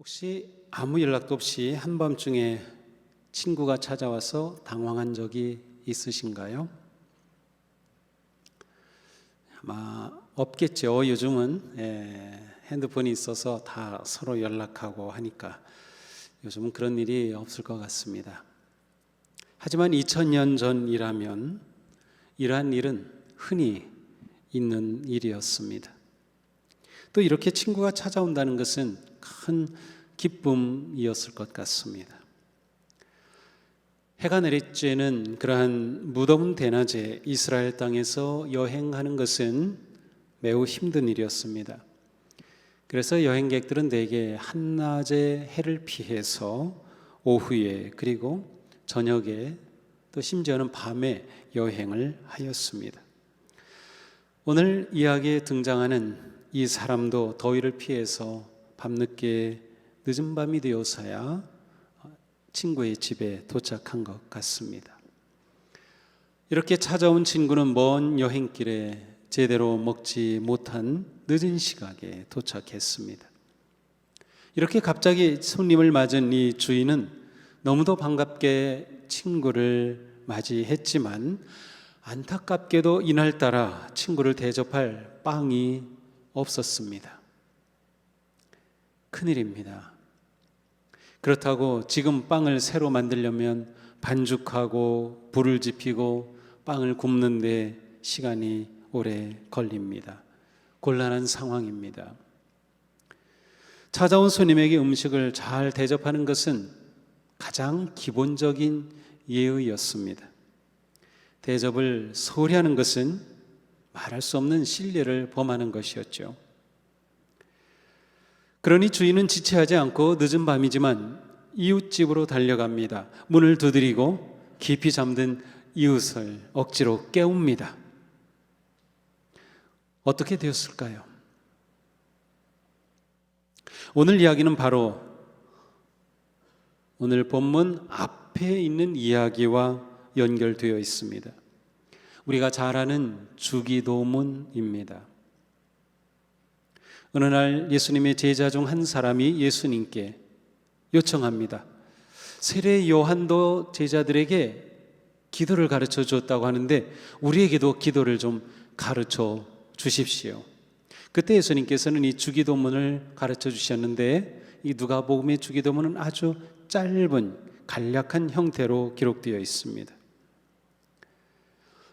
혹시 아무 연락도 없이 한밤중에 친구가 찾아와서 당황한 적이 있으신가요? 아마 없겠죠. 요즘은 예, 핸드폰이 있어서 다 서로 연락하고 하니까 요즘은 그런 일이 없을 것 같습니다. 하지만 2000년 전이라면 이러한 일은 흔히 있는 일이었습니다. 또 이렇게 친구가 찾아온다는 것은 큰 기쁨이었을 것 같습니다. 해가 내리쬐는 그러한 무더운 대낮에 이스라엘 땅에서 여행하는 것은 매우 힘든 일이었습니다. 그래서 여행객들은 대개 한낮에 해를 피해서 오후에 그리고 저녁에 또 심지어는 밤에 여행을 하였습니다. 오늘 이야기에 등장하는 이 사람도 더위를 피해서 밤늦게 늦은 밤이 되어서야 친구의 집에 도착한 것 같습니다. 이렇게 찾아온 친구는 먼 여행길에 제대로 먹지 못한 늦은 시각에 도착했습니다. 이렇게 갑자기 손님을 맞은 이 주인은 너무도 반갑게 친구를 맞이했지만 안타깝게도 이날따라 친구를 대접할 빵이 없었습니다. 큰일입니다. 그렇다고 지금 빵을 새로 만들려면 반죽하고 불을 지피고 빵을 굽는데 시간이 오래 걸립니다. 곤란한 상황입니다. 찾아온 손님에게 음식을 잘 대접하는 것은 가장 기본적인 예의였습니다. 대접을 소홀히 하는 것은 말할 수 없는 신뢰를 범하는 것이었죠. 그러니 주인은 지체하지 않고 늦은 밤이지만 이웃집으로 달려갑니다. 문을 두드리고 깊이 잠든 이웃을 억지로 깨웁니다. 어떻게 되었을까요? 오늘 이야기는 바로 오늘 본문 앞에 있는 이야기와 연결되어 있습니다. 우리가 잘 아는 주기도문입니다. 어느 날 예수님의 제자 중 한 사람이 예수님께 요청합니다. 세례 요한도 제자들에게 기도를 가르쳐 주었다고 하는데 우리에게도 기도를 좀 가르쳐 주십시오. 그때 예수님께서는 이 주기도문을 가르쳐 주셨는데 이 누가복음의 주기도문은 아주 짧은 간략한 형태로 기록되어 있습니다.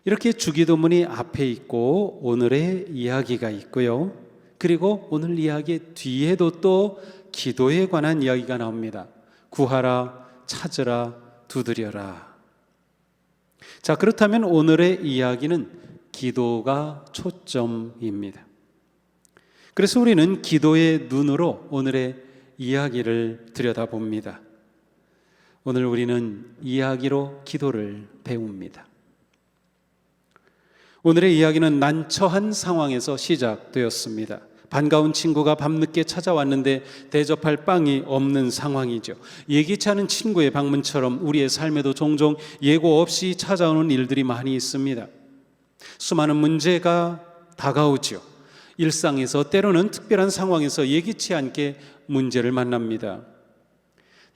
이렇게 주기도문이 앞에 있고 오늘의 이야기가 있고요. 그리고 오늘 이야기 뒤에도 또 기도에 관한 이야기가 나옵니다. 구하라, 찾으라, 두드려라. 자, 그렇다면 오늘의 이야기는 기도가 초점입니다. 그래서 우리는 기도의 눈으로 오늘의 이야기를 들여다봅니다. 오늘 우리는 이야기로 기도를 배웁니다. 오늘의 이야기는 난처한 상황에서 시작되었습니다. 반가운 친구가 밤늦게 찾아왔는데 대접할 빵이 없는 상황이죠. 예기치 않은 친구의 방문처럼 우리의 삶에도 종종 예고 없이 찾아오는 일들이 많이 있습니다. 수많은 문제가 다가오죠. 일상에서 때로는 특별한 상황에서 예기치 않게 문제를 만납니다.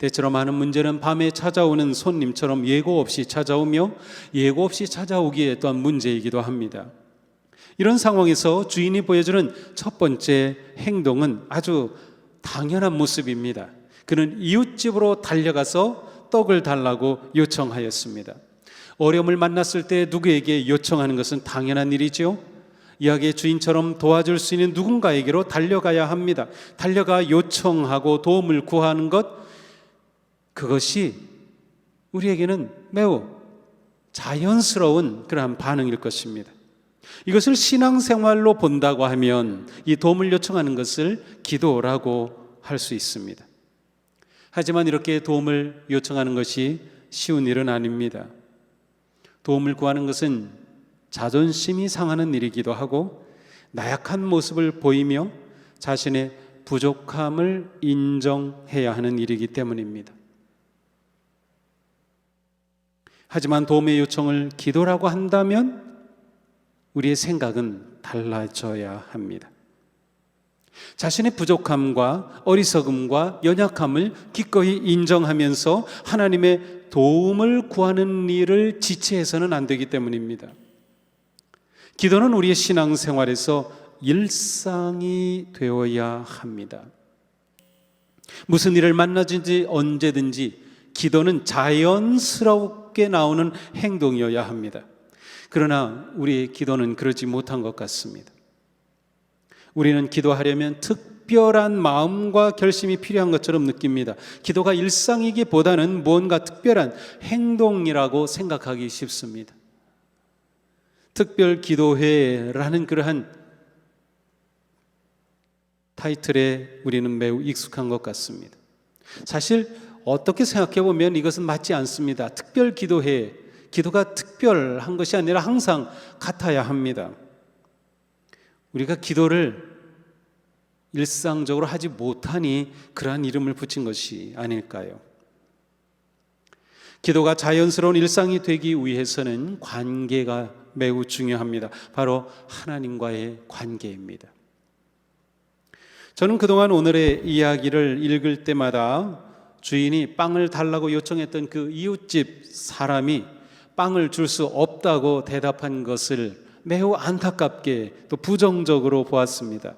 때처럼 많은 문제는 밤에 찾아오는 손님처럼 예고 없이 찾아오며 예고 없이 찾아오기에 또한 문제이기도 합니다. 이런 상황에서 주인이 보여주는 첫 번째 행동은 아주 당연한 모습입니다. 그는 이웃집으로 달려가서 떡을 달라고 요청하였습니다. 어려움을 만났을 때 누구에게 요청하는 것은 당연한 일이지요. 이야기의 주인처럼 도와줄 수 있는 누군가에게로 달려가야 합니다. 달려가 요청하고 도움을 구하는 것, 그것이 우리에게는 매우 자연스러운 그러한 반응일 것입니다. 이것을 신앙생활로 본다고 하면 이 도움을 요청하는 것을 기도라고 할 수 있습니다. 하지만 이렇게 도움을 요청하는 것이 쉬운 일은 아닙니다. 도움을 구하는 것은 자존심이 상하는 일이기도 하고 나약한 모습을 보이며 자신의 부족함을 인정해야 하는 일이기 때문입니다. 하지만 도움의 요청을 기도라고 한다면 우리의 생각은 달라져야 합니다. 자신의 부족함과 어리석음과 연약함을 기꺼이 인정하면서 하나님의 도움을 구하는 일을 지체해서는 안 되기 때문입니다. 기도는 우리의 신앙생활에서 일상이 되어야 합니다. 무슨 일을 만나든지 언제든지 기도는 자연스 럽게 나오는 행동이어야 합니다. 그러나 우리의 기도는 그러지 못한 것 같습니다. 우리는 기도하려면 특별한 마음과 결심이 필요한 것처럼 느낍니다. 기도가 일상이기보다는 뭔가 특별한 행동이라고 생각하기 쉽습니다. 특별 기도회라는 그러한 타이틀에 우리는 매우 익숙한 것 같습니다. 사실 어떻게 생각해 보면 이것은 맞지 않습니다. 특별 기도회, 기도가 특별한 것이 아니라 항상 같아야 합니다. 우리가 기도를 일상적으로 하지 못하니 그러한 이름을 붙인 것이 아닐까요? 기도가 자연스러운 일상이 되기 위해서는 관계가 매우 중요합니다. 바로 하나님과의 관계입니다. 저는 그동안 오늘의 이야기를 읽을 때마다 주인이 빵을 달라고 요청했던 그 이웃집 사람이 빵을 줄 수 없다고 대답한 것을 매우 안타깝게 또 부정적으로 보았습니다.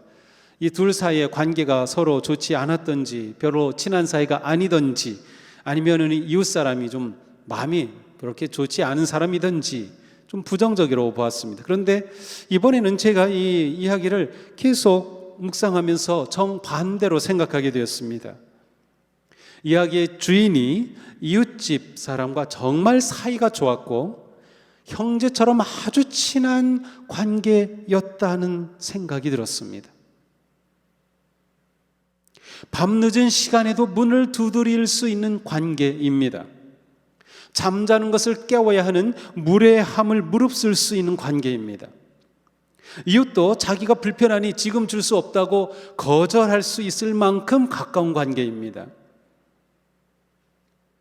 이 둘 사이의 관계가 서로 좋지 않았던지 별로 친한 사이가 아니던지 아니면은 이웃 사람이 좀 마음이 그렇게 좋지 않은 사람이든지 좀 부정적으로 보았습니다. 그런데 이번에는 제가 이 이야기를 계속 묵상하면서 정반대로 생각하게 되었습니다. 이야기의 주인이 이웃집 사람과 정말 사이가 좋았고 형제처럼 아주 친한 관계였다는 생각이 들었습니다. 밤늦은 시간에도 문을 두드릴 수 있는 관계입니다. 잠자는 것을 깨워야 하는 무례함을 무릅쓸 수 있는 관계입니다. 이웃도 자기가 불편하니 지금 줄 수 없다고 거절할 수 있을 만큼 가까운 관계입니다.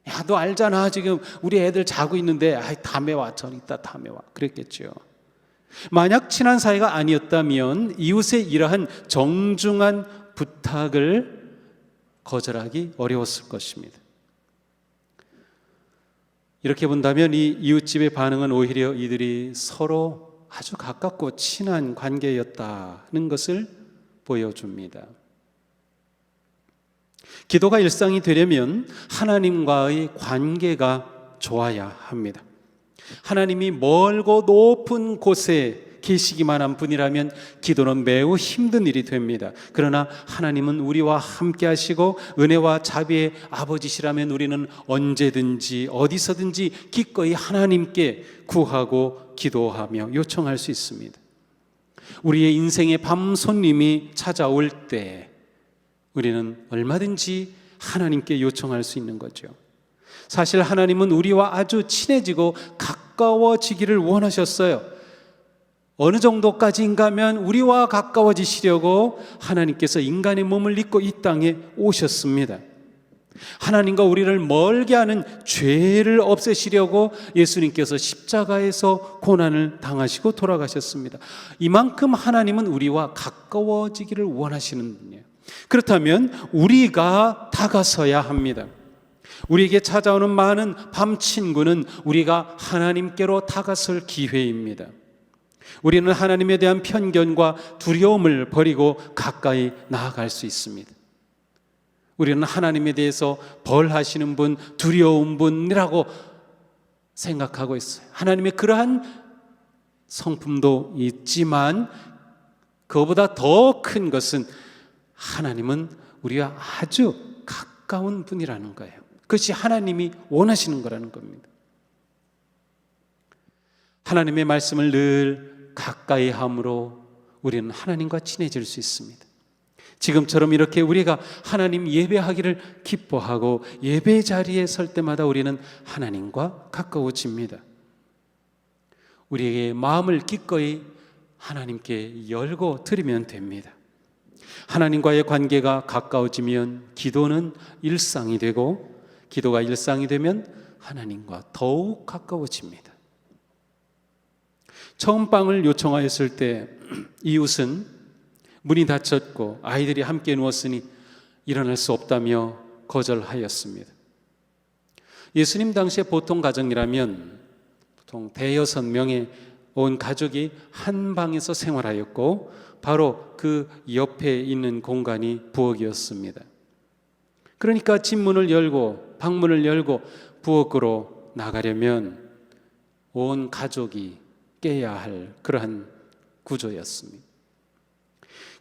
야, 너 알잖아. 지금 우리 애들 자고 있는데, 아이, 다음에 와. 전 이따 다음에 와. 그랬겠죠. 만약 친한 사이가 아니었다면 이웃의 이러한 정중한 부탁을 거절하기 어려웠을 것입니다. 이렇게 본다면 이 이웃집의 반응은 오히려 이들이 서로 아주 가깝고 친한 관계였다는 것을 보여줍니다. 기도가 일상이 되려면 하나님과의 관계가 좋아야 합니다. 하나님이 멀고 높은 곳에 계시기만 한 분이라면 기도는 매우 힘든 일이 됩니다. 그러나 하나님은 우리와 함께 하시고 은혜와 자비의 아버지시라면 우리는 언제든지 어디서든지 기꺼이 하나님께 구하고 기도하며 요청할 수 있습니다. 우리의 인생의 밤 손님이 찾아올 때 우리는 얼마든지 하나님께 요청할 수 있는 거죠. 사실 하나님은 우리와 아주 친해지고 가까워지기를 원하셨어요. 어느 정도까지인가 하면 우리와 가까워지시려고 하나님께서 인간의 몸을 입고 이 땅에 오셨습니다. 하나님과 우리를 멀게 하는 죄를 없애시려고 예수님께서 십자가에서 고난을 당하시고 돌아가셨습니다. 이만큼 하나님은 우리와 가까워지기를 원하시는 분이에요. 그렇다면 우리가 다가서야 합니다. 우리에게 찾아오는 많은 밤 친구는 우리가 하나님께로 다가설 기회입니다. 우리는 하나님에 대한 편견과 두려움을 버리고 가까이 나아갈 수 있습니다. 우리는 하나님에 대해서 벌하시는 분, 두려운 분이라고 생각하고 있어요. 하나님의 그러한 성품도 있지만 그보다 더 큰 것은 하나님은 우리와 아주 가까운 분이라는 거예요. 그것이 하나님이 원하시는 거라는 겁니다. 하나님의 말씀을 늘 가까이 함으로 우리는 하나님과 친해질 수 있습니다. 지금처럼 이렇게 우리가 하나님 예배하기를 기뻐하고 예배 자리에 설 때마다 우리는 하나님과 가까워집니다. 우리에게 마음을 기꺼이 하나님께 열고 드리면 됩니다. 하나님과의 관계가 가까워지면 기도는 일상이 되고 기도가 일상이 되면 하나님과 더욱 가까워집니다. 처음 빵을 요청하였을 때 이웃은 문이 닫혔고 아이들이 함께 누웠으니 일어날 수 없다며 거절하였습니다. 예수님 당시에 보통 가정이라면 보통 대여섯 명의 온 가족이 한 방에서 생활하였고 바로 그 옆에 있는 공간이 부엌이었습니다. 그러니까 집 문을 열고 방문을 열고 부엌으로 나가려면 온 가족이 깨야 할 그러한 구조였습니다.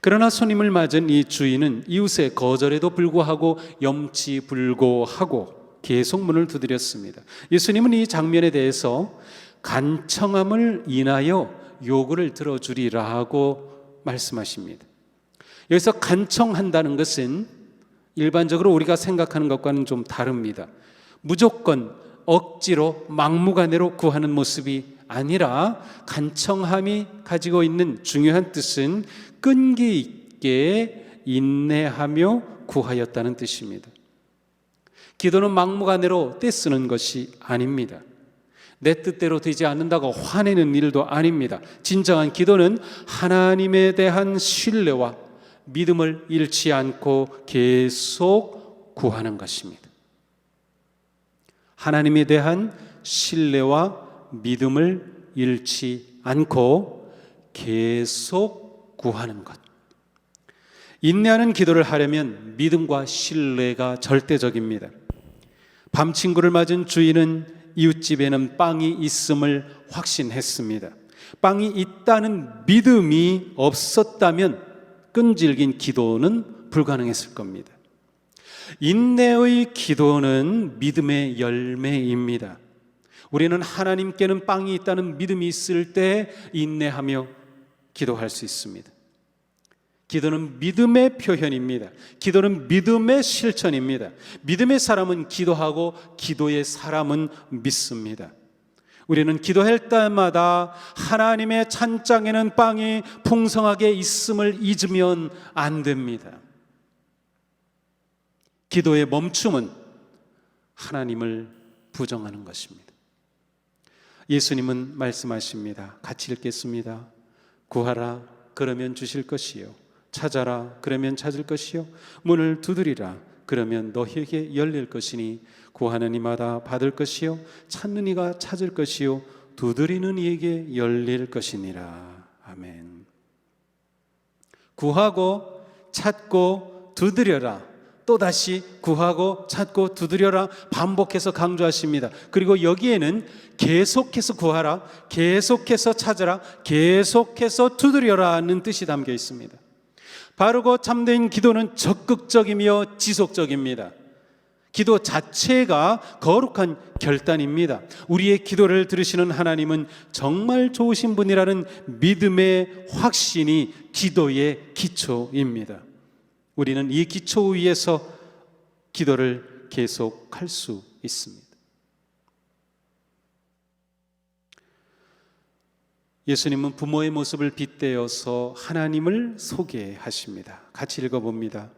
그러나 손님을 맞은 이 주인은 이웃의 거절에도 불구하고 염치불고하고 계속 문을 두드렸습니다. 예수님은 이 장면에 대해서 간청함을 인하여 요구를 들어주리라 하고 말씀하십니다. 여기서 간청한다는 것은 일반적으로 우리가 생각하는 것과는 좀 다릅니다. 무조건 억지로 막무가내로 구하는 모습이 아니라 간청함이 가지고 있는 중요한 뜻은 끈기 있게 인내하며 구하였다는 뜻입니다. 기도는 막무가내로 떼쓰는 것이 아닙니다. 내 뜻대로 되지 않는다고 화내는 일도 아닙니다. 진정한 기도는 하나님에 대한 신뢰와 믿음을 잃지 않고 계속 구하는 것입니다. 하나님에 대한 신뢰와 믿음을 잃지 않고 계속 구하는 것. 인내하는 기도를 하려면 믿음과 신뢰가 절대적입니다. 밤 친구를 맞은 주인은 이웃집에는 빵이 있음을 확신했습니다. 빵이 있다는 믿음이 없었다면 끈질긴 기도는 불가능했을 겁니다. 인내의 기도는 믿음의 열매입니다. 우리는 하나님께는 빵이 있다는 믿음이 있을 때 인내하며 기도할 수 있습니다. 기도는 믿음의 표현입니다. 기도는 믿음의 실천입니다. 믿음의 사람은 기도하고 기도의 사람은 믿습니다. 우리는 기도할 때마다 하나님의 찬장에는 빵이 풍성하게 있음을 잊으면 안 됩니다. 기도의 멈춤은 하나님을 부정하는 것입니다. 예수님은 말씀하십니다. 같이 읽겠습니다. 구하라 그러면 주실 것이요 찾아라. 그러면 찾을 것이요. 문을 두드리라. 그러면 너희에게 열릴 것이니 구하는 이마다 받을 것이요. 찾는 이가 찾을 것이요. 두드리는 이에게 열릴 것이니라. 아멘. 구하고 찾고 두드려라. 또다시 구하고 찾고 두드려라. 반복해서 강조하십니다. 그리고 여기에는 계속해서 구하라, 계속해서 찾아라, 계속해서 두드려라는 뜻이 담겨 있습니다. 바르고 참된 기도는 적극적이며 지속적입니다. 기도 자체가 거룩한 결단입니다. 우리의 기도를 들으시는 하나님은 정말 좋으신 분이라는 믿음의 확신이 기도의 기초입니다. 우리는 이 기초 위에서 기도를 계속할 수 있습니다. 예수님은 부모의 모습을 빗대어서 하나님을 소개하십니다. 같이 읽어봅니다.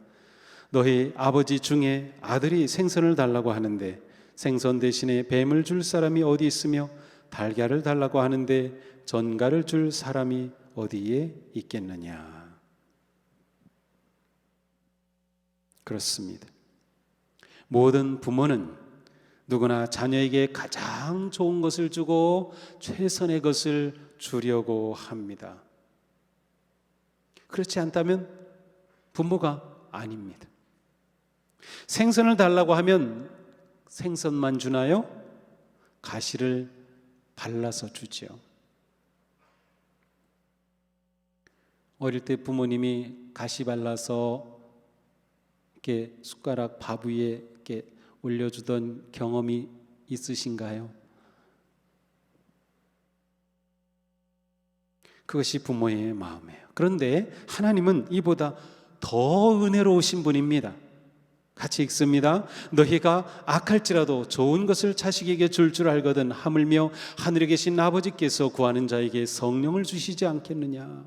너희 아버지 중에 아들이 생선을 달라고 하는데 생선 대신에 뱀을 줄 사람이 어디 있으며 달걀을 달라고 하는데 전갈을 줄 사람이 어디에 있겠느냐. 그렇습니다. 모든 부모는 누구나 자녀에게 가장 좋은 것을 주고 최선의 것을 주려고 합니다. 그렇지 않다면 부모가 아닙니다. 생선을 달라고 하면 생선만 주나요? 가시를 발라서 주죠. 어릴 때 부모님이 가시 발라서 이렇게 숟가락 밥 위에 이렇게 올려주던 경험이 있으신가요? 그것이 부모의 마음이에요. 그런데 하나님은 이보다 더 은혜로우신 분입니다. 같이 읽습니다. 너희가 악할지라도 좋은 것을 자식에게 줄줄 알거든 하물며 하늘에 계신 아버지께서 구하는 자에게 성령을 주시지 않겠느냐.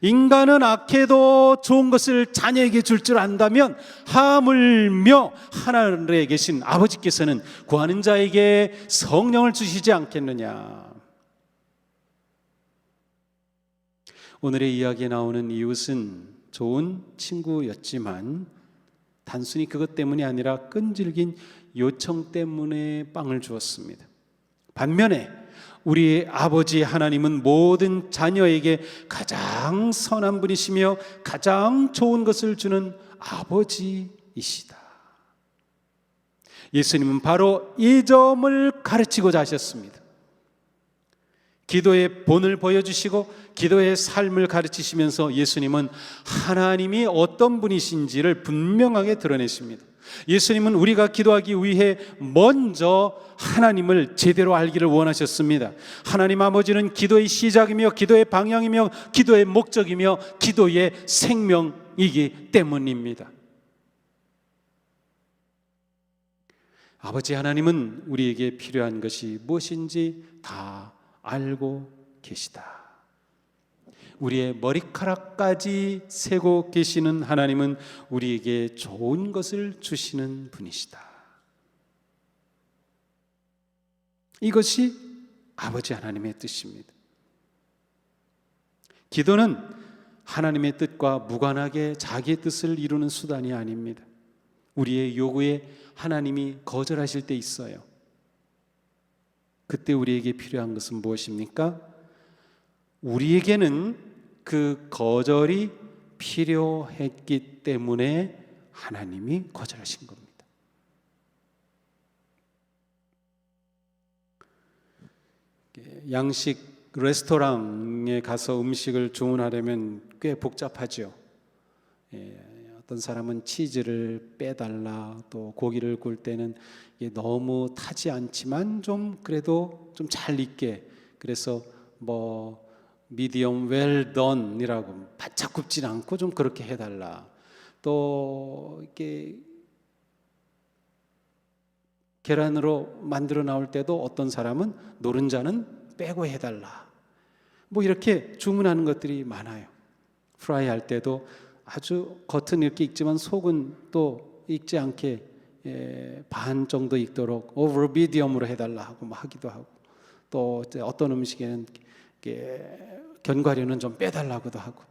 인간은 악해도 좋은 것을 자녀에게 줄줄 안다면 하물며 하늘에 계신 아버지께서는 구하는 자에게 성령을 주시지 않겠느냐. 오늘의 이야기에 나오는 이웃은 좋은 친구였지만 단순히 그것 때문이 아니라 끈질긴 요청 때문에 빵을 주었습니다. 반면에 우리의 아버지 하나님은 모든 자녀에게 가장 선한 분이시며 가장 좋은 것을 주는 아버지이시다. 예수님은 바로 이 점을 가르치고자 하셨습니다. 기도의 본을 보여주시고 기도의 삶을 가르치시면서 예수님은 하나님이 어떤 분이신지를 분명하게 드러내십니다. 예수님은 우리가 기도하기 위해 먼저 하나님을 제대로 알기를 원하셨습니다. 하나님 아버지는 기도의 시작이며 기도의 방향이며 기도의 목적이며 기도의 생명이기 때문입니다. 아버지 하나님은 우리에게 필요한 것이 무엇인지 다 알고 계시다. 우리의 머리카락까지 세고 계시는 하나님은 우리에게 좋은 것을 주시는 분이시다. 이것이 아버지 하나님의 뜻입니다. 기도는 하나님의 뜻과 무관하게 자기의 뜻을 이루는 수단이 아닙니다. 우리의 요구에 하나님이 거절하실 때 있어요. 그때 우리에게 필요한 것은 무엇입니까? 우리에게는 그 거절이 필요했기 때문에 하나님이 거절하신 겁니다. 양식 레스토랑에 가서 음식을 주문하려면 꽤 복잡하죠. 예, 어떤 사람은 치즈를 빼달라 또 고기를 구울 때는 이게 너무 타지 않지만 좀 그래도 좀 잘 익게 그래서 뭐 미디엄 웰 던이라고 바짝 굽진 않고 좀 그렇게 해달라. 또 이렇게 계란으로 만들어 나올 때도 어떤 사람은 노른자는 빼고 해달라. 뭐 이렇게 주문하는 것들이 많아요. 프라이 할 때도 아주 겉은 이렇게 익지만 속은 또 익지 않게 예, 반 정도 익도록 오버 미디엄으로 해달라 하고 뭐 하기도 하고 또 어떤 음식에는 견과류는 좀 빼달라고도 하고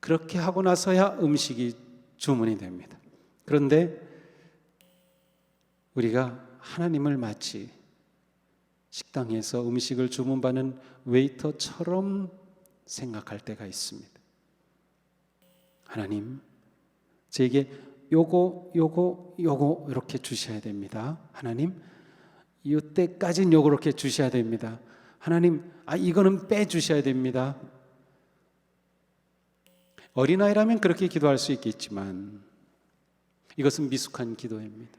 그렇게 하고 나서야 음식이 주문이 됩니다. 그런데 우리가 하나님을 마치 식당에서 음식을 주문받는 웨이터처럼 생각할 때가 있습니다. 하나님, 제게 요거, 요거, 요거 이렇게 주셔야 됩니다. 하나님, 이때까지는 요거 이렇게 주셔야 됩니다. 하나님, 아, 이거는 빼 주셔야 됩니다. 어린아이라면 그렇게 기도할 수 있겠지만 이것은 미숙한 기도입니다.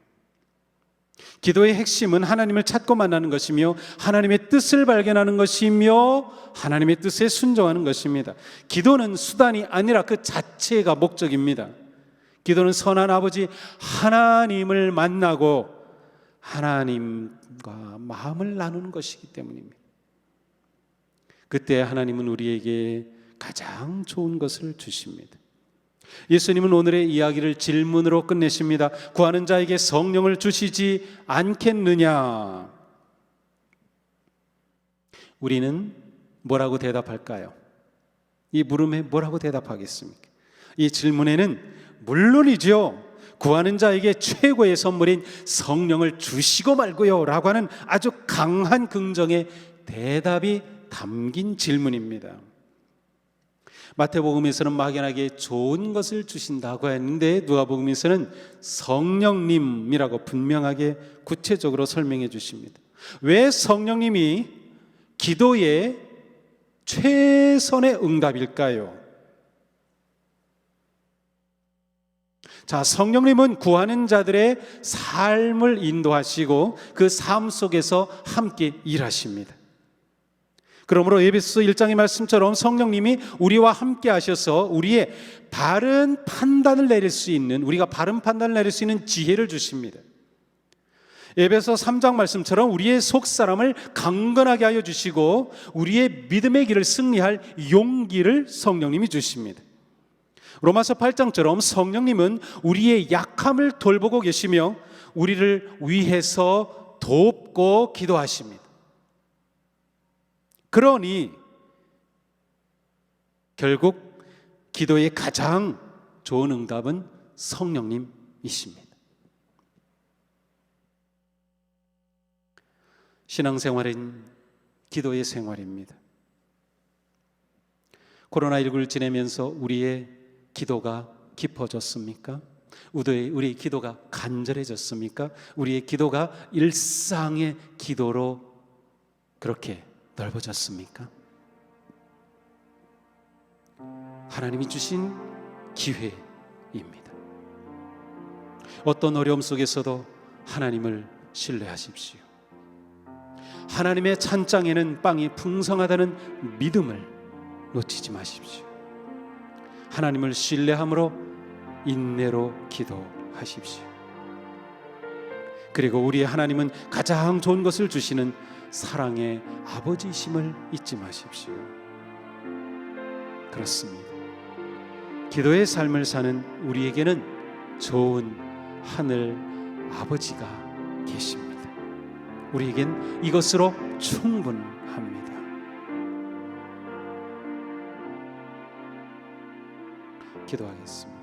기도의 핵심은 하나님을 찾고 만나는 것이며 하나님의 뜻을 발견하는 것이며 하나님의 뜻에 순종하는 것입니다. 기도는 수단이 아니라 그 자체가 목적입니다. 기도는 선한 아버지 하나님을 만나고 하나님과 마음을 나누는 것이기 때문입니다. 그때 하나님은 우리에게 가장 좋은 것을 주십니다. 예수님은 오늘의 이야기를 질문으로 끝내십니다. 구하는 자에게 성령을 주시지 않겠느냐? 우리는 뭐라고 대답할까요? 이 물음에 뭐라고 대답하겠습니까? 이 질문에는 물론이죠. 구하는 자에게 최고의 선물인 성령을 주시고 말고요. 라고 하는 아주 강한 긍정의 대답이 담긴 질문입니다. 마태복음에서는 막연하게 좋은 것을 주신다고 했는데 누가복음에서는 성령님이라고 분명하게 구체적으로 설명해 주십니다. 왜 성령님이 기도의 최선의 응답일까요? 자, 성령님은 구하는 자들의 삶을 인도하시고 그 삶 속에서 함께 일하십니다. 그러므로 에베소 1장의 말씀처럼 성령님이 우리와 함께 하셔서 우리의 바른 판단을 내릴 수 있는 우리가 바른 판단을 내릴 수 있는 지혜를 주십니다. 에베소 3장 말씀처럼 우리의 속 사람을 강건하게 하여 주시고 우리의 믿음의 길을 승리할 용기를 성령님이 주십니다. 로마서 8장처럼 성령님은 우리의 약함을 돌보고 계시며 우리를 위해서 돕고 기도하십니다. 그러니 결국 기도의 가장 좋은 응답은 성령님이십니다. 신앙생활은 기도의 생활입니다. 코로나19를 지내면서 우리의 기도가 깊어졌습니까? 우리의, 우리의 기도가 간절해졌습니까? 우리의 기도가 일상의 기도로 그렇게 넓어졌습니까? 하나님이 주신 기회입니다. 어떤 어려움 속에서도 하나님을 신뢰하십시오. 하나님의 찬장에는 빵이 풍성하다는 믿음을 놓치지 마십시오. 하나님을 신뢰함으로 인내로 기도하십시오. 그리고 우리의 하나님은 가장 좋은 것을 주시는 사랑의 아버지심을 잊지 마십시오. 그렇습니다. 기도의 삶을 사는 우리에게는 좋은 하늘 아버지가 계십니다. 우리에겐 이것으로 충분합니다. 기도하겠습니다.